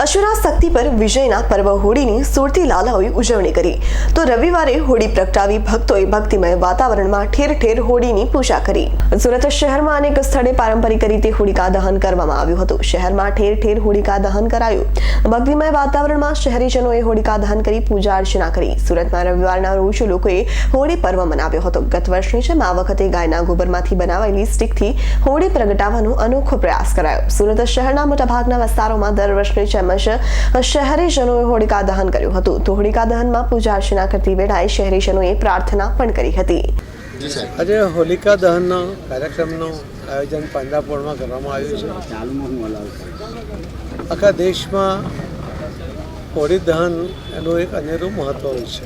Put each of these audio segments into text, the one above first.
અશુરા શક્તિ પર વિજયના પર્વ હોળીની સુરતી લાલાઓએ ઉજવણી કરી. તો રવિવારે હોળી પ્રગટાવી ભક્તોએ ભક્તિમય વાતાવરણમાં ઠેર ઠેર હોળીની પૂજા કરી. સુરત શહેરમાં અનેક સ્થળે પારંપરિક રીતે હોળિકા દહન કરવામાં આવ્યું હતું. શહેરમાં ઠેર ઠેર હોળિકા દહન કરાયું. ભક્તિમય વાતાવરણમાં શહેરીજનોએ હોળિકા દહન કરી પૂજા અર્ચના કરી. સુરતમાં રવિવારના રોજ લોકોએ હોળી પર્વ મનાવ્યો હતો. ગત વર્ષની જેમ આ વખતે ગાયના ગોબરમાંથી બનાવાયેલી સ્ટીકથી હોળી પ્રગટાવવાનો અનોખો પ્રયાસ કરાયો. સુરત શહેરના મોટાભાગના વિસ્તારોમાં દર વર્ષની જેમ જ શહેરીજનોએ હોળિકા દહન કર્યું હતું. તો હોળિકા દહનમાં પૂજા અર્ચના કરતી વેળાએ શહેરીજનોએ પ્રાર્થના પણ કરી હતી. આજે હોલિકા દહનનો કાર્યક્રમનું આયોજન પાંજરાપોળમાં કરવામાં આવ્યું છે. આખા દેશમાં હોળી દહન એનું એક અનેરું મહત્ત્વ હોય છે.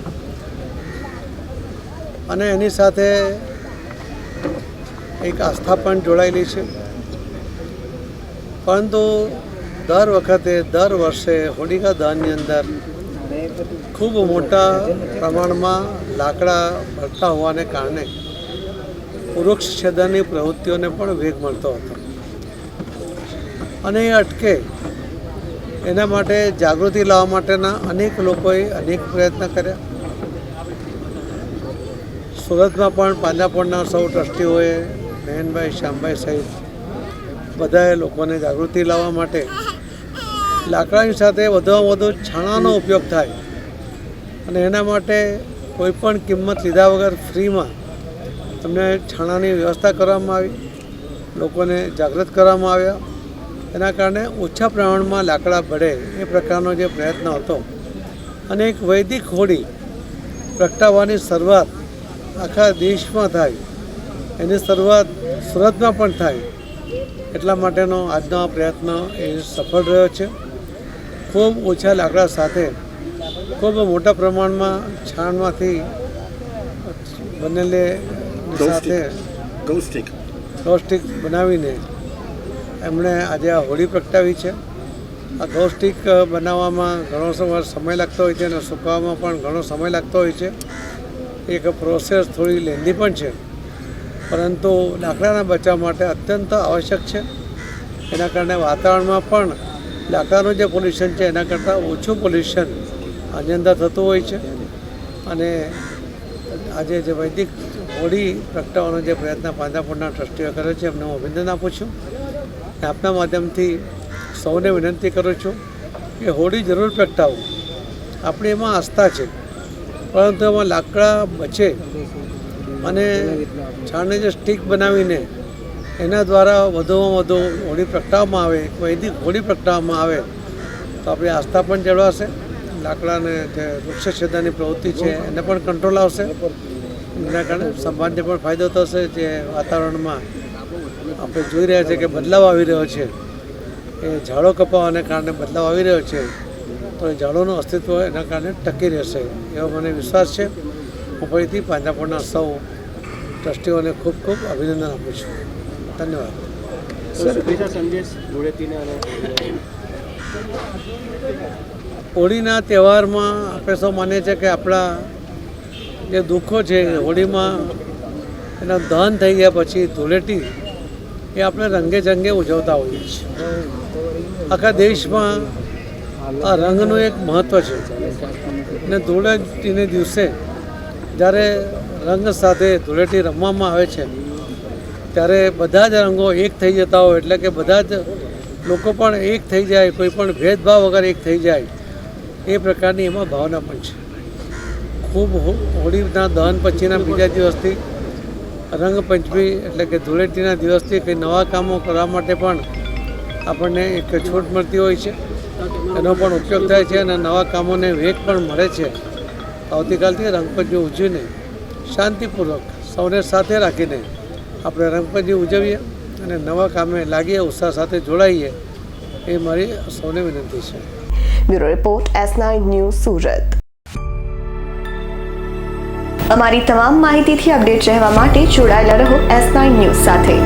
અને એની સાથે એક આસ્થા પણ જોડાયેલી છે. પરંતુ દર વખતે, દર વર્ષે હોલિકા દહનની અંદર ખૂબ મોટા પ્રમાણમાં લાકડા ભરતા હોવાને કારણે વૃક્ષ છેદનની પ્રવૃત્તિઓને પણ વેગ મળતો હતો. અને એ અટકે. એના માટે જાગૃતિ લાવવા માટેના અનેક લોકોએ અનેક પ્રયત્ન કર્યા. સુરતમાં પણ પાંજાપણના સૌ ટ્રસ્ટીઓએ બહેનભાઈ શ્યામભાઈ સહિત બધાએ લોકોને જાગૃતિ લાવવા માટે લાકડાની સાથે વધુમાં વધુ છાણાનો ઉપયોગ થાય અને એના માટે કોઈ પણ કિંમત લીધા વગર ફ્રીમાં તમને છાણાની વ્યવસ્થા કરવામાં આવી, લોકોને જાગૃત કરવામાં આવ્યા. એના કારણે ઓછા પ્રમાણમાં લાકડા બળે એ પ્રકારનો જે પ્રયત્ન હતો. અને એક વૈદિક હોળી પ્રગટાવવાની શરૂઆત આખા દેશમાં થાય. એની શરૂઆત સુરતમાં પણ થાય. એટલા માટેનો આજનો આ પ્રયત્ન એ સફળ રહ્યો છે. ખૂબ ઓછા લાકડા સાથે ખૂબ મોટા પ્રમાણમાં છાણમાંથી બનેલી સાથે ગૌસ્ટિક. ગૌસ્ટિક. બનાવીને એમણે આજે આ હોળી પ્રગટાવી છે. આ ગૌસ્ટિક બનાવવામાં ઘણો સમય સમય લાગતો હોય છે અને સુકાવવામાં પણ ઘણો સમય લાગતો હોય છે. એક પ્રોસેસ થોડી લેન્ધી પણ છે. પરંતુ લાકડાના બચાવ માટે અત્યંત આવશ્યક છે. એના કારણે વાતાવરણમાં પણ લાકડાનું જે પોલ્યુશન છે, એના કરતાં ઓછું પોલ્યુશન આની અંદર થતું હોય છે. અને આજે જે વૈદિક હોળી પ્રગટાવવાનો જે પ્રયત્ન પાંજાપુરના ટ્રસ્ટીઓ કર્યો છે, એમને હું અભિનંદન આપું છું. અને આપના માધ્યમથી સૌને વિનંતી કરું છું કે હોળી જરૂર પ્રગટાવો. આપણી એમાં આસ્થા છે, પરંતુ એમાં લાકડા બચે અને છાણને જે સ્ટીક બનાવીને એના દ્વારા વધુમાં વધુ હોળી પ્રગટાવવામાં આવે વૈદિક હોળી પ્રગટાવવામાં આવે, તો આપણી આસ્થા પણ જળવાશે. લાકડાને જે વૃક્ષ છેદાની પ્રવૃત્તિ છે, એને પણ કંટ્રોલ આવશે. એના કારણે સમાજને પણ ફાયદો થશે જે વાતાવરણમાં આપણે જોઈ રહ્યા છીએ કે બદલાવ આવી રહ્યો છે. એ ઝાડો કપાવાને કારણે બદલાવ આવી રહ્યો છે, તો એ ઝાડોનું અસ્તિત્વ એના કારણે ટકી રહેશે, એવો મને વિશ્વાસ છે. હું ફરીથી પાંજરાપોળના સૌ ટ્રસ્ટીઓને ખૂબ ખૂબ અભિનંદન આપું છું. ધન્યવાદ. હોળીના તહેવારમાં આપણે સૌ માનીએ છીએ કે આપણા જે દુઃખો છે હોળીમાં એના દહન થઈ ગયા પછી ધૂળેટી એ આપણે રંગે ચંગે ઉજવતા હોઈએ છીએ. આખા દેશમાં આ રંગનું એક મહત્ત્વ છે. અને ધૂળેટીને દિવસે જ્યારે રંગ સાથે ધૂળેટી રમવામાં આવે છે ત્યારે બધા જ રંગો એક થઈ જતા હોય એટલે કે બધા જ લોકો પણ એક થઈ જાય, કોઈ પણ ભેદભાવ વગર એક થઈ જાય, એ પ્રકારની એમાં ભાવના પણ છે. ખૂબ હોળીના દહન પછીના બીજા દિવસથી રંગપંચમી એટલે કે ધૂળેટીના દિવસથી કંઈ નવા કામો કરવા માટે પણ આપણને એક છૂટ મળતી હોય છે. એનો પણ ઉપયોગ થાય છે અને નવા કામોને વેગ પણ મળે છે. આવતીકાલથી રંગપંચમી ઉજવીને શાંતિપૂર્વક સૌને સાથે રાખીને આપણે રંગપંચમી ઉજવીએ અને નવા કામે લાગીએ ઉત્સાહ સાથે જોડાઈએ એ મારી સૌને વિનંતી છે. Bureau report, S nine news Surat. અમારી તમામ માહિતીથી અપડેટ રહેવા માટે જોડાયેલા રહો એસ નાઇન ન્યૂઝ સાથે.